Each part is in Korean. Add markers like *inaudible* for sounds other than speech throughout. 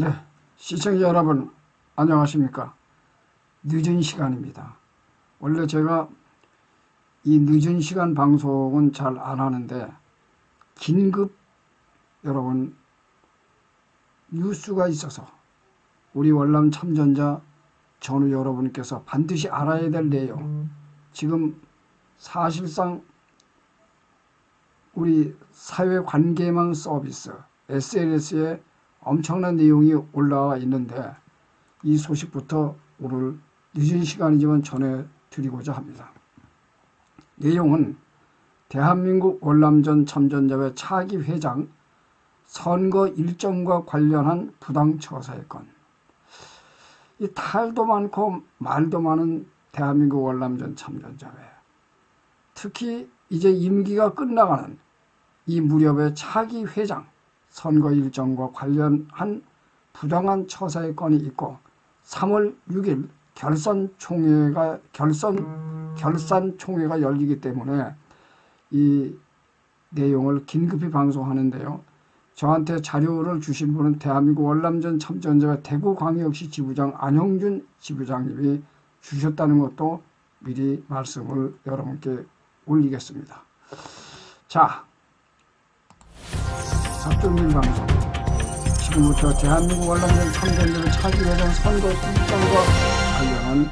네, 시청자 여러분 안녕하십니까? 늦은 시간입니다. 원래 제가 이 늦은 시간 방송은 잘 안 하는데 긴급 여러분 뉴스가 있어서 우리 월남 참전자 전우 여러분께서 반드시 알아야 될 내용 지금 사실상 우리 사회관계망 서비스 SNS에 엄청난 내용이 올라와 있는데 이 소식부터 오늘 늦은 시간이지만 전해드리고자 합니다. 내용은 대한민국 월남전 참전자회 차기 회장 선거 일정과 관련한 부당 처사의 건. 이 탈도 많고 말도 많은 대한민국 월남전 참전자회. 특히 이제 임기가 끝나가는 이 무렵의 차기 회장 선거 일정과 관련한 부당한 처사의 건이 있고 3월 6일 결선 총회가 결선 결산 총회가 열리기 때문에 이 내용을 긴급히 방송하는데요. 저한테 자료를 주신 분은 대한민국 월남전 참전자 대구광역시 지부장 안형준 지부장님이 주셨다는 것도 미리 말씀을 여러분께 올리겠습니다. 자, 박종민 방송. 지금부터 대한민국 월남전 참전자의 차기회장 선거 일정과 관련한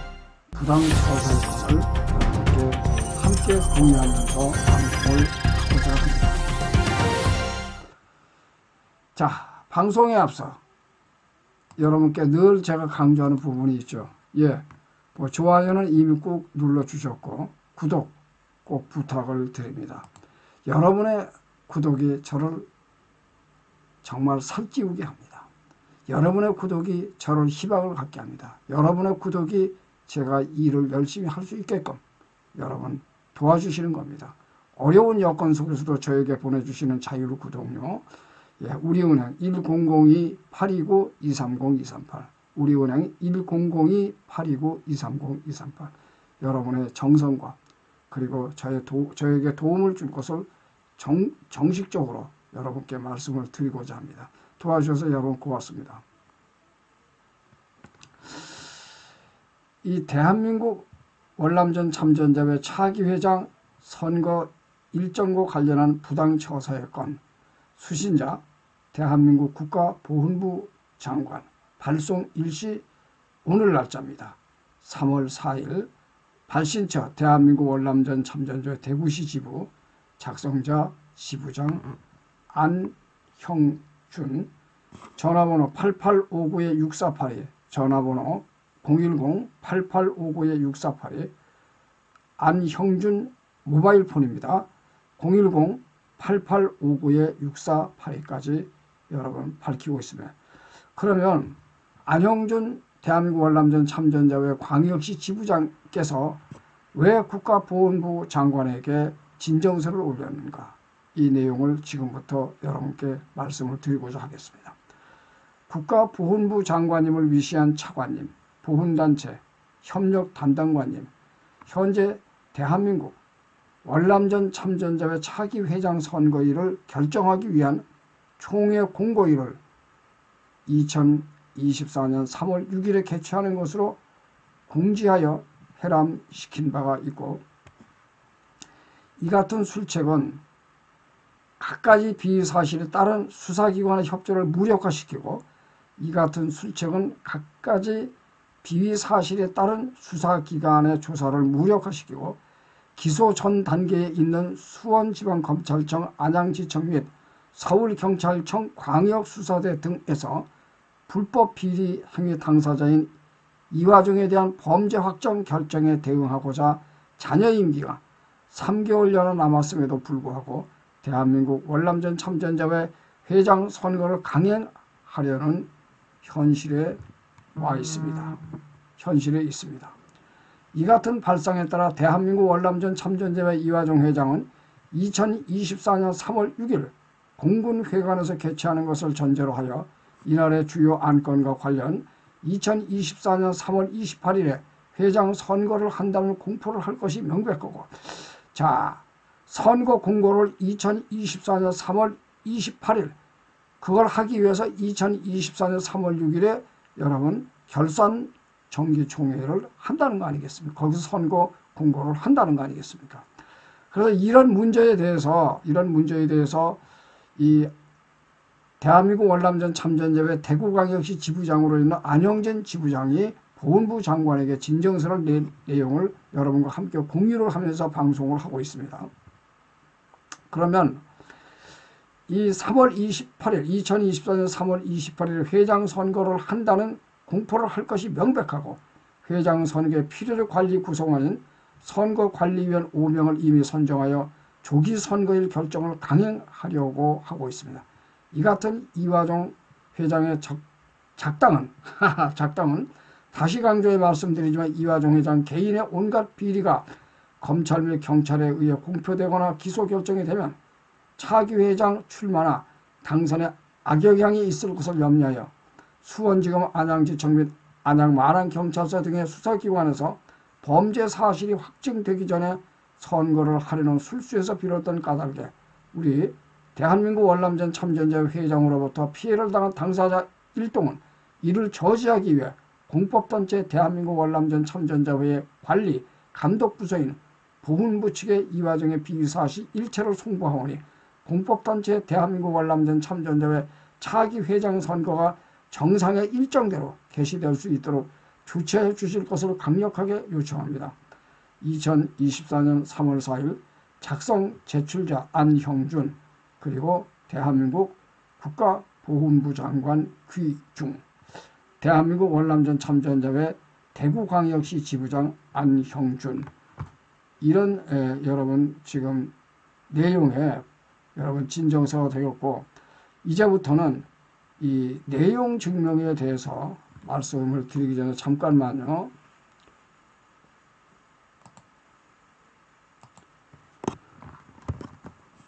부당 처사의 건을 여러분께 함께 공유하면서 방송을 하고자 합니다. 자, 방송에 앞서 여러분께 늘 제가 강조하는 부분이 있죠. 예, 뭐 좋아요는 이미 꼭 눌러주셨고 구독 꼭 부탁을 드립니다. 여러분의 구독이 저를 정말 살찌우게 합니다. 여러분의 구독이 저를 희망을 갖게 합니다. 여러분의 구독이 제가 일을 열심히 할 수 있게끔 여러분 도와주시는 겁니다. 어려운 여건 속에서도 저에게 보내주시는 자유로 구독료 예, 우리은행 100-829-230-238 우리은행 100-829-230-238 여러분의 정성과 그리고 저의 도, 저에게 도움을 줄 것을 정, 정식적으로 여러분께 말씀을 드리고자 합니다. 도와주셔서 여러분 고맙습니다. 이 대한민국 월남전 참전자회 차기 회장 선거 일정과 관련한 부당 처사의 건 수신자 대한민국 국가보훈부 장관 발송 일시 오늘 날짜입니다. 3월 4일 발신처 대한민국 월남전 참전자 대구시 지부 작성자 지부장 안형준 전화번호 8859-6482 전화번호 010-8859-6482 안형준 모바일 폰입니다. 010-8859-6482까지 여러분 밝히고 있습니다. 그러면 안형준 대한민국 월남전 참전자회 광역시 지부장께서 왜 국가보훈부 장관에게 진정서를 올렸는가 이 내용을 지금부터 여러분께 말씀을 드리고자 하겠습니다. 국가보훈부 장관님을 위시한 차관님, 보훈단체, 협력 담당관님, 현재 대한민국 월남전 참전자회 차기 회장 선거일을 결정하기 위한 총회 공고일을 2024년 3월 6일에 개최하는 것으로 공지하여 해람시킨 바가 있고 이 같은 술책은 갖가지 비사실에 따른 수사기관의 협조를 무력화시키고 이 같은 술책은 갖가지 비사실에 따른 수사기관의 조사를 무력화시키고 기소 전 단계에 있는 수원지방검찰청 안양지청 및 서울경찰청 광역수사대 등에서 불법 비리 행위 당사자인 이화중에 대한 범죄 확정 결정에 대응하고자 자녀 임기가 3개월여나 남았음에도 불구하고 대한민국 월남전 참전자회 회장 선거를 강행하려는 현실에 와 있습니다. 현실에 있습니다. 이 같은 발상에 따라 대한민국 월남전 참전자회 이화종 회장은 2024년 3월 6일 공군회관에서 개최하는 것을 전제로 하여 이날의 주요 안건과 관련 2024년 3월 28일에 회장 선거를 한다는 공포를 할 것이 명백하고 자 선거 공고를 2024년 3월 28일 그걸 하기 위해서 2024년 3월 6일에 여러분 결산 정기총회를 한다는 거 아니겠습니까? 거기서 선거 공고를 한다는 거 아니겠습니까? 그래서 이런 문제에 대해서 이런 문제에 대해서 이 대한민국 월남전 참전제회 대구광역시 지부장으로 있는 안영진 지부장이 보훈부 장관에게 진정서를 낸 내용을 여러분과 함께 공유를 하면서 방송을 하고 있습니다. 그러면 이 3월 28일 2024년 3월 28일 회장 선거를 한다는 공포를 할 것이 명백하고 회장 선거의 필요를 관리 구성원인 선거관리위원 5명을 이미 선정하여 조기 선거일 결정을 강행하려고 하고 있습니다. 이 같은 이화종 회장의 적, 작당은 *laughs* 작당은 다시 강조해 말씀드리지만 이화종 회장 개인의 온갖 비리가 검찰 및 경찰에 의해 공표되거나 기소 결정이 되면 차기 회장 출마나 당선에 악영향이 있을 것을 염려하여 수원지검 안양지청 및 안양 마랑경찰서 등의 수사기관에서 범죄 사실이 확정되기 전에 선거를 하려는 술수에서 비롯된 까닭에 우리 대한민국 월남전 참전자 회장으로부터 피해를 당한 당사자 일동은 이를 저지하기 위해 공법단체 대한민국 월남전 참전자회의 관리 감독 부서인 보훈부 측의 이 과정의 비사실 일체를 송부하오니 공법단체 대한민국 월남전 참전자회 차기 회장 선거가 정상의 일정대로 개시될 수 있도록 주최해 주실 것을 강력하게 요청합니다. 2024년 3월 4일 작성 제출자 안형준 그리고 대한민국 국가보훈부 장관 귀중 대한민국 월남전 참전자회 대구광역시 지부장 안형준 이런 에, 여러분 지금 내용에 여러분 진정서가 되었고 이제부터는 이 내용 증명에 대해서 말씀을 드리기 전에 잠깐만요.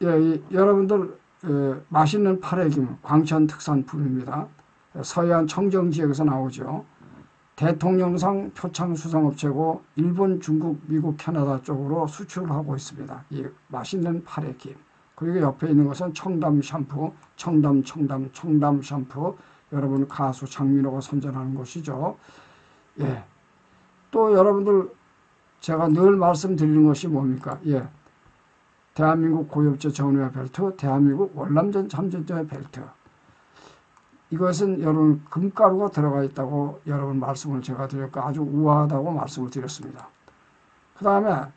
예, 이, 여러분들 예, 맛있는 파래김 광천 특산품입니다. 서해안 청정 지역에서 나오죠. 대통령상 표창 수상업체고 일본, 중국, 미국, 캐나다 쪽으로 수출을 하고 있습니다. 이 맛있는 파래 김. 그리고 옆에 있는 것은 청담 샴푸, 청담, 청담, 청담 샴푸. 여러분 가수 장민호가 선전하는 것이죠. 예. 또 여러분들 제가 늘 말씀드리는 것이 뭡니까? 예. 대한민국 고엽제 전후의 벨트, 대한민국 월남전 참전자의 벨트. 이것은 여러분 금가루가 들어가 있다고 여러분 말씀을 제가 드렸고 아주 우아하다고 말씀을 드렸습니다. 그 다음에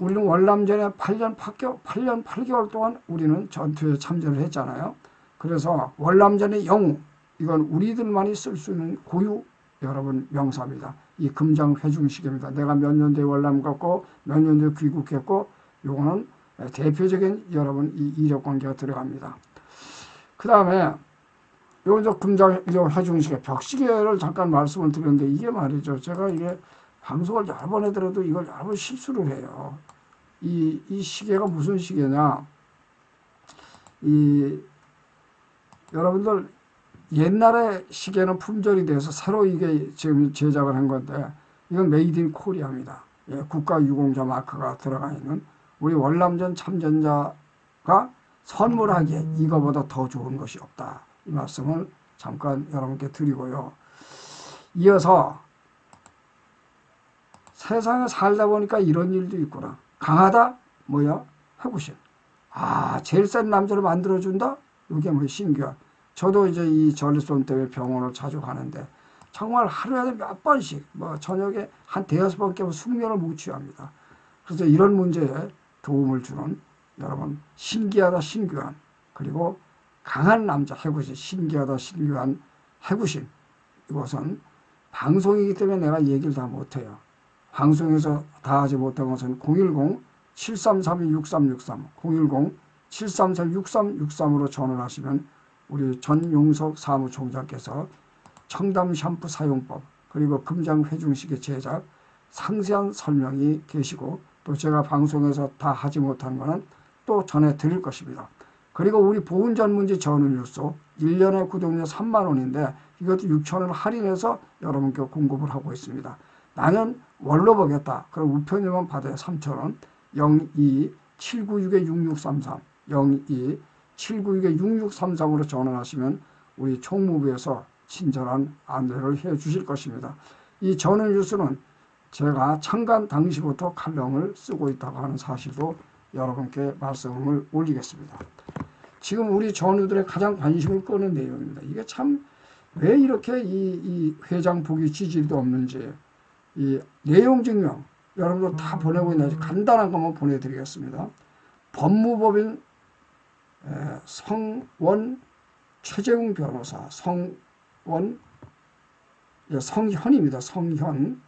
우리는 월남전에 8년 8개월, 8년 8개월 동안 우리는 전투에 참전을 했잖아요. 그래서 월남전의 영웅, 이건 우리들만이 쓸 수 있는 고유 여러분 명사입니다. 이 금장 회중식입니다. 내가 몇 년대 월남 갔고 몇 년대 귀국했고 요거는 대표적인 여러분 이 이력 관계가 들어갑니다. 그 다음에 요저 금장 회중식의 벽시계를 잠깐 말씀을 드렸는데 이게 말이죠. 제가 이게 방송을 여러 번 해더라도 이걸 여러 번 실수를 해요. 이, 이 시계가 무슨 시계냐. 이, 여러분들 옛날에 시계는 품절이 돼서 새로 이게 지금 제작을 한 건데 이건 메이드 인 코리아입니다. 예, 국가 유공자 마크가 들어가 있는 우리 월남전 참전자가 선물하기에 이거보다 더 좋은 것이 없다. 이 말씀을 잠깐 여러분께 드리고요. 이어서 세상에 살다 보니까 이런 일도 있구나. 강하다? 뭐야? 해구신. 아, 제일 센 남자를 만들어준다? 이게 뭐 신기한. 저도 이제 이 전립선 때문에 병원을 자주 가는데 정말 하루에 몇 번씩 뭐 저녁에 한 대여섯 번 깨면 숙면을 못 취합니다. 그래서 이런 문제에 도움을 주는 여러분 신기하다 신규한 그리고 강한 남자 해구신 신기하다 신규한 해구신 이것은 방송이기 때문에 내가 얘기를 다 못해요. 방송에서 다 하지 못한 것은 010-7332-6363 010-734-6363으로 전화하시면 우리 전용석 사무총장께서 청담 샴푸 사용법 그리고 금장 회중식의 제작 상세한 설명이 계시고 또 제가 방송에서 다 하지 못한 거는 또 전해드릴 것입니다. 그리고 우리 보훈 전문지 전후뉴스 1년에 구독료 3만 원인데 이것도 6천 원 할인해서 여러분께 공급을 하고 있습니다. 나는 월로 보겠다. 그럼 우편료만 받아요. 3천 원. 02 796-6633 02 792-6633으로 전화하시면 우리 총무부에서 친절한 안내를 해 주실 것입니다. 이 전원 뉴스는 제가 창간 당시부터 칼럼을 쓰고 있다고 하는 사실도 여러분께 말씀을 올리겠습니다. 지금 우리 전우들의 가장 관심을 끄는 내용입니다. 이게 참 왜 이렇게 이, 이 회장 보기 지질도 없는지 이 내용 증명 여러분들 다 보내고 있는지 간단한 것만 보내드리겠습니다. 법무법인 에, 성원 최재웅 변호사 성원 예, 성현입니다. 성현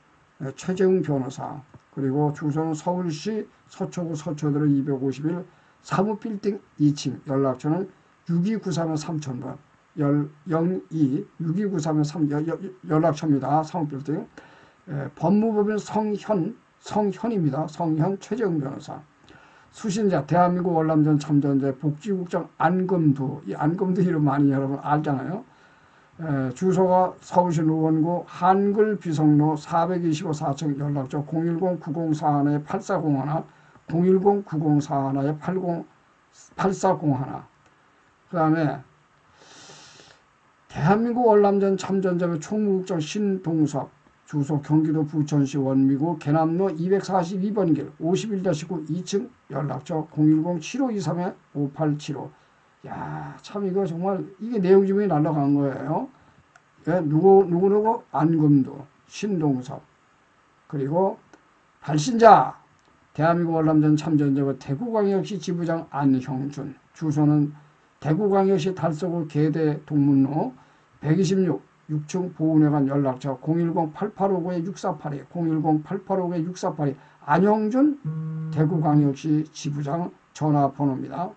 예, 최재웅 변호사 그리고 주소는 서울시 서초구 서초대로 251 사무빌딩 2층 연락처는 6293에 3000번 02 6293에 3 연- 연- 연락처입니다. 사무빌딩 예, 법무법인 성현 성현입니다. 성현 최재웅 변호사 수신자 대한민국 월남전 참전자 복지국장 안금두 이 안금두 이름 많이 여러분 알잖아요. 에, 주소가 서울시 노원구 한글 비성로 425 4층 연락처 010-904-8401 010-904-80 8401 그 다음에 대한민국 월남전 참전자의 총무국장 신동섭 주소 경기도 부천시 원미구 개남로 242번 길 51-9 2층 연락처 010-7523-5875 야, 참 이거 정말 이게 내용 지문이 날라간 거예요. 예, 누구 누구 누구? 안금도 신동섭 그리고 발신자 대한민국 월남전 참전자와 대구광역시 지부장 안형준 주소는 대구광역시 달서구 계대 동문로 126 6층 보훈회관 연락처 010-8859-6482 010-8859-6482 안형준 대구광역시 지부장 전화번호입니다.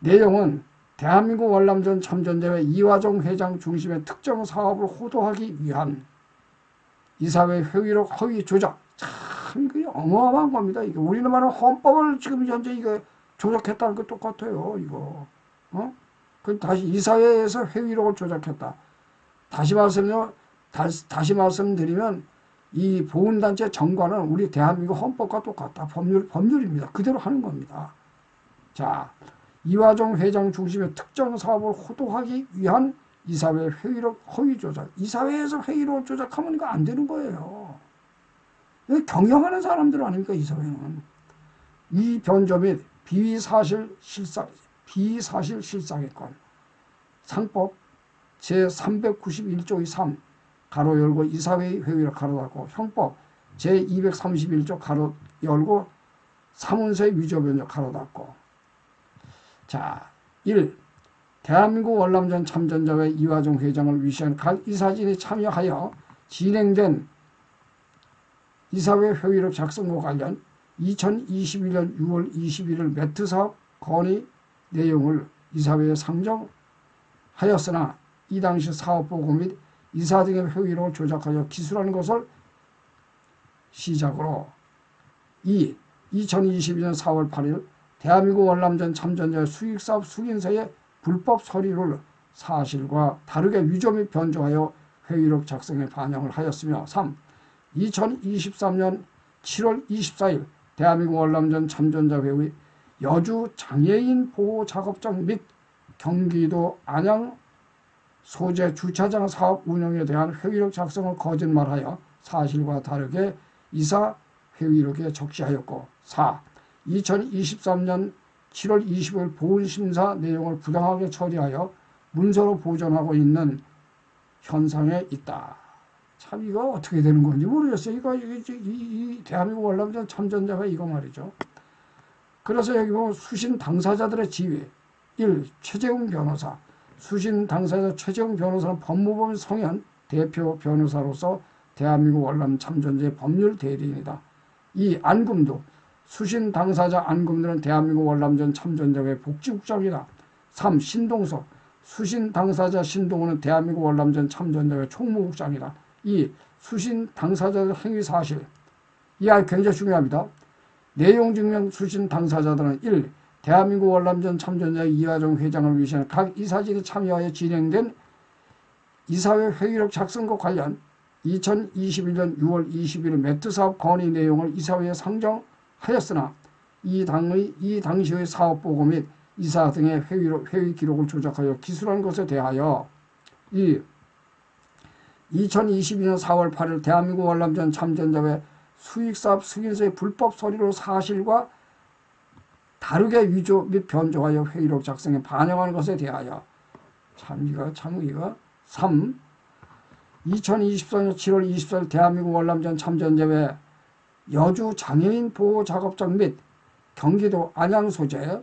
내용은 대한민국 월남전 참전자의 이화정 회장 중심의 특정 사업을 호도하기 위한 이사회 회의록 허위 조작 참 이거 어마어마한 겁니다. 이게 우리나라 헌법을 지금 현재 이거 조작했다는 거 똑같아요. 이거 어? 그 다시 이사회에서 회의록을 조작했다. 다시 말씀요 다시, 다시 말씀드리면 이 보훈단체 정관은 우리 대한민국 헌법과 똑같다. 법률 법률입니다. 그대로 하는 겁니다. 자. 이화정 회장 중심의 특정 사업을 호도하기 위한 이사회 회의록 허위 조작. 이사회에서 회의록 조작하면 이거 안 되는 거예요. 경영하는 사람들 아닙니까 이 사회는. 이 변조 및 비사실 실상 비사실 실상의 건 상법 제 391조의 3 가로 열고 이사회 회의를 가로 닫고 형법 제 231조 가로 열고 사문서 위조 변조 가로 닫고 자, 1. 대한민국 월남전 참전자의 이화정 회장을 위시한 각 이사진이 참여하여 진행된 이사회 회의록 작성과 관련 2021년 6월 21일 매트 사업 건의 내용을 이사회에 상정하였으나 이 당시 사업보고 및 이사 등의 회의록을 조작하여 기술하는 것을 시작으로 2. 2022년 4월 8일 대한민국 월남전 참전자의 수익사업 승인서의 불법 서류를 사실과 다르게 위조 및 변조하여 회의록 작성에 반영을 하였으며 3. 2023년 7월 24일 대한민국 월남전 참전자회의 여주 장애인 보호 작업장 및 경기도 안양 소재 주차장 사업 운영에 대한 회의록 작성을 거짓말하여 사실과 다르게 이사 회의록에 적시하였고 4. 2023년 7월 25일 보훈심사 내용을 부당하게 처리하여 문서로 보존하고 있는 현상에 있다. 참 이거 어떻게 되는 건지 모르겠어요. 이거 이, 이, 이 대한민국 월남전 참전자가 이거 말이죠. 그래서 여기 보면 수신 당사자들의 지위 1. 최재웅 변호사 수신 당사자 최재웅 변호사는 법무법인 성현 대표 변호사로서 대한민국 월남 참전자의 법률 대리인이다. 2. 안금도 수신 당사자 안금들은 대한민국 월남전 참전자의 복지국장이다. 3. 신동석 수신 당사자 신동호는 대한민국 월남전 참전자의 총무국장이다. 2. 수신 당사자의 행위 사실 이 아이 굉장히 중요합니다. 내용 증명 수신 당사자들은 1. 대한민국 월남전 참전자 이화정 회장을 위시한 각 이사진이 참여하여 진행된 이사회 회의록 작성과 관련 2021년 6월 21일 매트 사업 건의 내용을 이사회에 상정하였으나 이 당의 이 당시의 사업 보고 및 이사 등의 회의, 회의 기록을 조작하여 기술한 것에 대하여 이 2022년 4월 8일 대한민국 월남전 참전자의 수익사업 승인서의 불법 서류로 사실과 다르게 위조 및 변조하여 회의록 작성에 반영하는 것에 대하여 참 이거 참 이거 3 2024년 7월 24일 대한민국 월남전 참전제외 여주 장애인 보호 작업장 및 경기도 안양 소재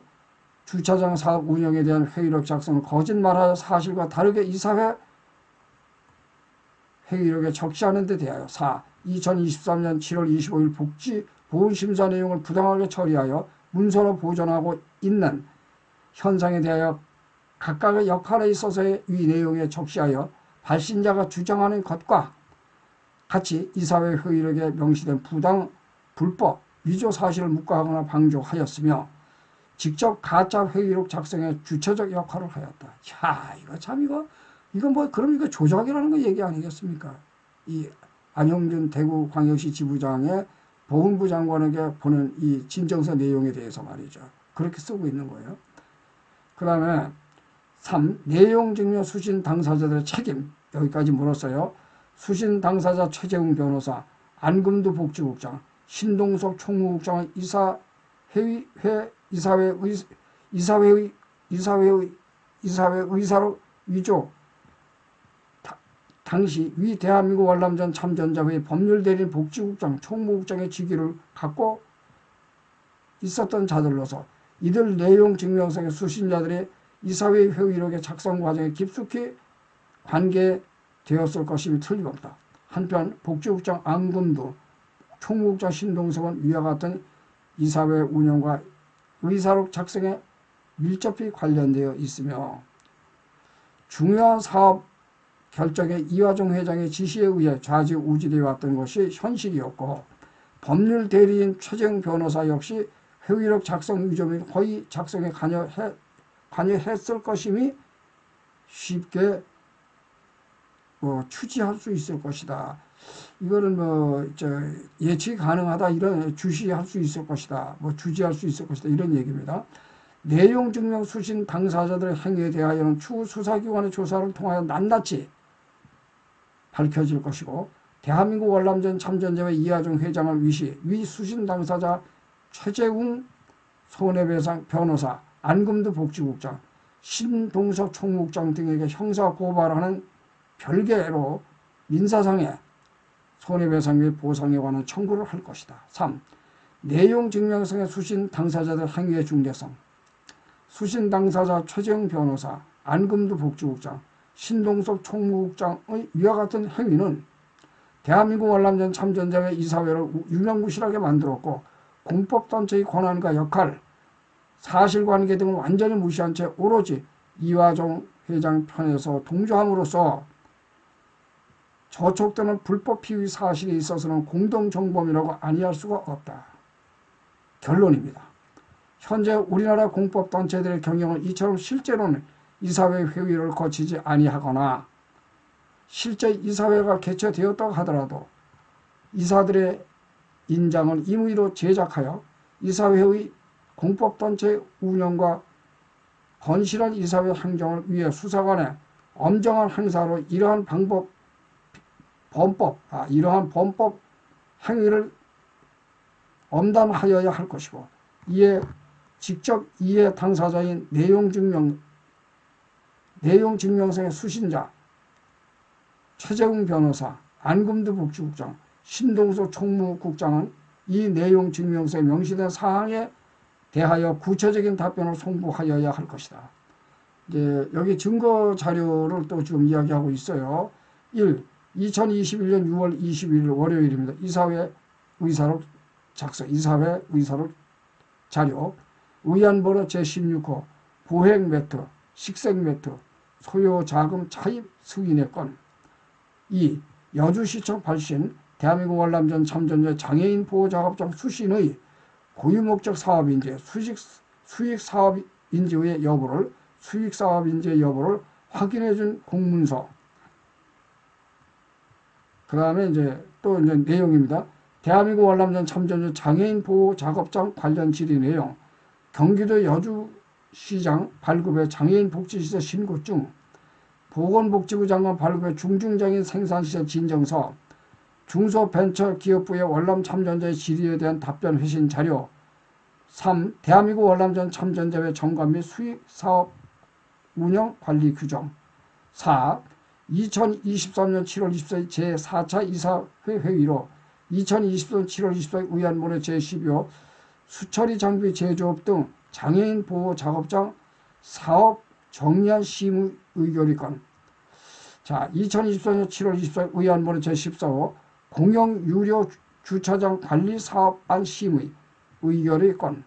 주차장 사업 운영에 대한 회의록 작성을 거짓말하여 사실과 다르게 이사회 회의록에 적시하는 데 대하여 4. 2023년 7월 25일 복지 보훈심사 내용을 부당하게 처리하여 문서로 보존하고 있는 현상에 대하여 각각의 역할에 있어서의 이 내용에 적시하여 발신자가 주장하는 것과 같이 이사회 회의록에 명시된 부당, 불법, 위조 사실을 묵과하거나 방조하였으며 직접 가짜 회의록 작성에 주체적 역할을 하였다. 야, 이거 참 이거 이거 뭐 이거 조작이라는 거 얘기 아니겠습니까? 이 안형준 대구광역시 지부장의 보훈부 장관에게 보낸 이 진정서 내용에 대해서 말이죠. 그렇게 쓰고 있는 거예요. 그 다음에 3. 내용 증명 수신 당사자들의 책임 여기까지 물었어요. 수신 당사자 최재웅 변호사, 안금두 복지국장, 신동석 총무국장은 이사 회의 회 이사회 의 이사회의 이사회의 이사회 의사로 위조 다, 당시 위 대한민국 월남전 참전자회 법률 대리인 복지국장 총무국장의 직위를 갖고 있었던 자들로서 이들 내용 증명서의 수신자들이 이사회 회의록의 작성 과정에 깊숙이 관계되었을 것임이 틀림없다. 한편 복지국장 안금도 총무국장 신동석은 위와 같은 이사회 운영과 의사록 작성에 밀접히 관련되어 있으며 중요한 사업 결정에 이화종 회장의 지시에 의해 좌지우지되어 왔던 것이 현실이었고 법률 대리인 최재형 변호사 역시 회의록 작성 위조 및 허위 작성에 관여해, 관여했을 것임이 쉽게 뭐 추지할 수 있을 것이다. 이거는 뭐저 예측 가능하다 이런 주시할 수 있을 것이다. 뭐 주지할 수 있을 것이다 이런 얘기입니다. 내용 증명 수신 당사자들의 행위에 대하여는 추후 수사기관의 조사를 통하여 낱낱이 밝혀질 것이고 대한민국 월남전 참전자의 이하중 회장을 위시 위 수신 당사자 최재웅 손해배상 변호사 안금두 복지국장 신동석 총무국장 등에게 형사 고발하는 별개로 민사상의 손해배상 및 보상에 관한 청구를 할 것이다. 3. 내용 증명성의 수신 당사자들 행위의 중대성 수신 당사자 최재형 변호사, 안금두 복지국장, 신동석 총무국장의 위와 같은 행위는 대한민국 월남전 참전자의 이사회를 유명무실하게 만들었고 공법단체의 권한과 역할, 사실관계 등을 완전히 무시한 채 오로지 이화종 회장 편에서 동조함으로써 저촉되는 불법 피의 사실에 있어서는 공동정범이라고 아니할 수가 없다. 결론입니다. 현재 우리나라 공법단체들의 경영은 이처럼 실제로는 이사회 회의를 거치지 아니하거나 실제 이사회가 개최되었다고 하더라도 이사들의 인장을 임의로 제작하여 이사회의 공법단체 운영과 건실한 이사회 행정을 위해 수사관의 엄정한 행사로 이러한 방법, 범법, 아, 이러한 범법 행위를 엄담하여야 할 것이고 이에 직접 이해 당사자인 내용 증명 내용 증명서의 수신자 최재웅 변호사, 안금두 복지국장, 신동수 총무국장은 이 내용 증명서에 명시된 사항에 대하여 구체적인 답변을 송부하여야 할 것이다. 이제 여기 증거 자료를 또 지금 이야기하고 있어요. 1. 2021년 6월 21일 월요일입니다. 이사회 의사록 작성, 이사회 의사록 자료, 의안번호 제16호, 보행 매트, 식생 매트, 소요 자금 차입 승인의 건. 2. 여주시청 발신, 대한민국 월남전 참전자 장애인 보호작업장 수신의 고유목적 사업인지 수직, 수익 사업인지의 여부를 수익 사업인지 여부를 확인해 준 공문서. 그 다음에 이제 또 이제 내용입니다. 대한민국 월남전 참전자 장애인 보호 작업장 관련 질의 내용. 경기도 여주 시장 발급의 장애인 복지시설 신고증, 보건복지부 장관 발급의 중증장애인 생산시설 진정서, 중소벤처기업부의 월남 참전자의 질의에 대한 답변 회신 자료, 3. 대한민국 월남전 참전자의 정관 및 수익 사업 운영 관리 규정 4. 2023년 7월 24일 제4차 이사회 회의로 2023년 7월 24일 의안문의 제12호 수처리 장비 제조업 등 장애인 보호 작업장 사업 정리한 심의 의결이 건. 자, 2024년 7월 24일 의안문의 제14호 공영 유료 주차장 관리 사업안 심의 의결이 건.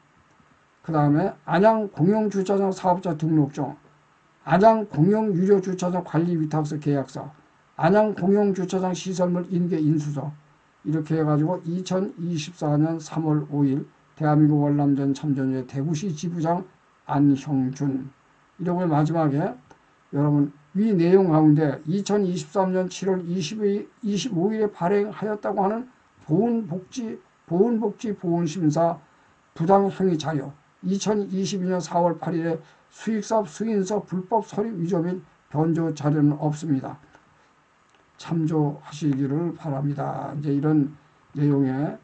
그 다음에 안양 공영 주차장 사업자 등록증, 안양 공영 유료 주차장 관리 위탁서 계약서, 안양 공영 주차장 시설물 인계 인수서 이렇게 해가지고 2024년 3월 5일 대한민국 월남전 참전의 대구시 지부장 안형준 이렇게 마지막에 여러분 위 내용 가운데 2023년 7월 22, 25일에 발행하였다고 하는 보훈복지 보훈복지 보훈심사 부당행위 자료 2022년 4월 8일에 수익사업 승인서 불법 서류 위조 및 변조 자료는 없습니다. 참조하시기를 바랍니다. 이제 이런 내용의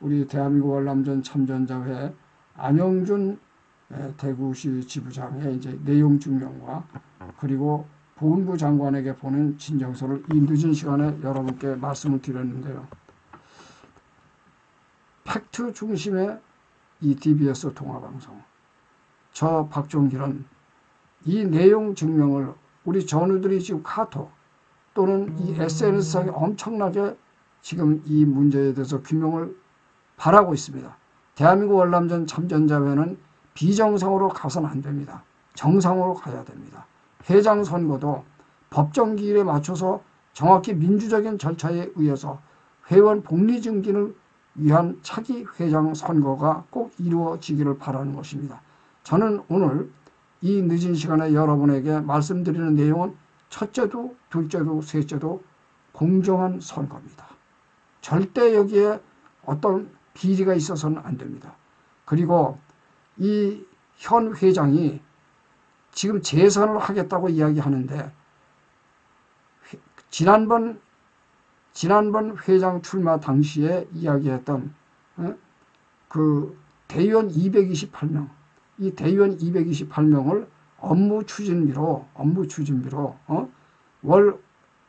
우리 대한민국 월남전 참전자회 안영준 대구시 지부장의 이제 내용 증명과 그리고 보훈부 장관에게 보낸 진정서를 이 늦은 시간에 여러분께 말씀을 드렸는데요. 팩트 중심의 이 DBS 통화방송. 저 박종길은 이 내용 증명을 우리 전우들이 지금 카톡 또는 이 SNS상에 엄청나게 지금 이 문제에 대해서 규명을 바라고 있습니다. 대한민국 월남전 참전자회는 비정상으로 가서는 안 됩니다. 정상으로 가야 됩니다. 회장 선거도 법정 기일에 맞춰서 정확히 민주적인 절차에 의해서 회원 복리 증진을 위한 차기 회장 선거가 꼭 이루어지기를 바라는 것입니다. 저는 오늘 이 늦은 시간에 여러분에게 말씀드리는 내용은 첫째도 둘째도 셋째도 공정한 선거입니다. 절대 여기에 어떤 비리가 있어서는 안 됩니다. 그리고 이 현 회장이 지금 재선을 하겠다고 이야기하는데 지난번 지난번 회장 출마 당시에 이야기했던 어? 그 대의원 228명, 이 대의원 228명을 업무 추진비로 업무 추진비로 어? 월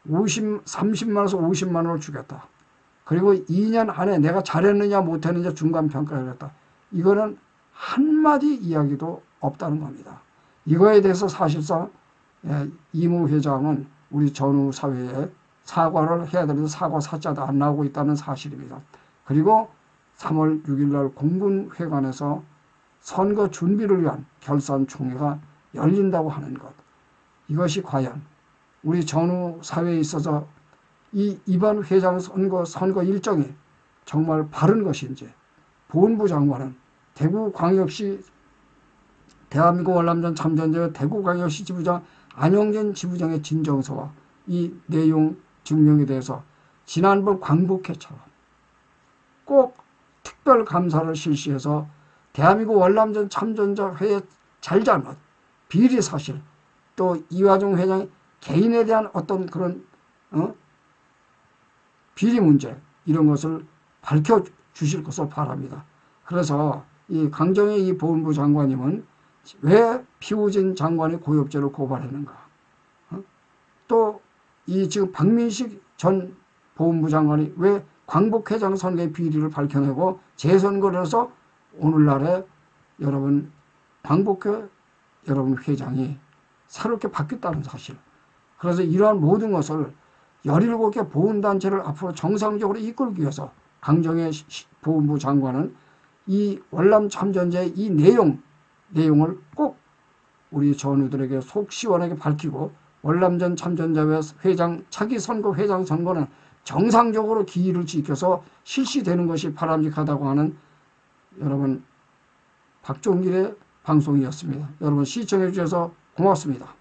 50, 30만원에서 50만원을 주겠다. 그리고 2년 안에 내가 잘했느냐 못했느냐 중간 평가하겠다. 이거는 한마디 이야기도 없다는 겁니다. 이거에 대해서 사실상 예, 이모 회장은 우리 전후 사회에 사과를 해야 되는데 사과 사자도 안 나오고 있다는 사실입니다. 그리고 3월 6일 날 공군회관에서 선거 준비를 위한 결산총회가 열린다고 하는 것. 이것이 과연 우리 전후 사회에 있어서 이 이번 회장 선거 선거 일정이 정말 바른 것인지 보훈부 장관은 대구광역시 대한민국 월남전 참전자 대구광역시 지부장 안영진 지부장의 진정서와 이 내용 증명에 대해서 지난번 광복회처럼 꼭 특별 감사를 실시해서 대한민국 월남전 참전자 회의 잘잘못 비리 사실 또 이화종 회장 개인에 대한 어떤 그런 어? 비리 문제 이런 것을 밝혀 주실 것을 바랍니다. 그래서 이 강정의 이 보훈부 장관님은 왜 피우진 장관의 고엽죄로 고발했는가? 어? 또이 지금 박민식 전 보훈부 장관이 왜 광복회장 선거의 비리를 밝혀내고 재선거를 해서 오늘날에 여러분 광복회 여러분 회장이 새롭게 바뀌었다는 사실. 그래서 이러한 모든 것을 17개 보훈단체를 앞으로 정상적으로 이끌기 위해서 강정의 보훈부 장관은 이 월남 참전제의 이 내용, 내용을 꼭 우리 전우들에게 속 시원하게 밝히고 월남전 참전자회 회장 차기 선거 회장 선거는 정상적으로 기일을 지켜서 실시되는 것이 바람직하다고 하는 여러분 박종길의 방송이었습니다. 여러분 시청해 주셔서 고맙습니다.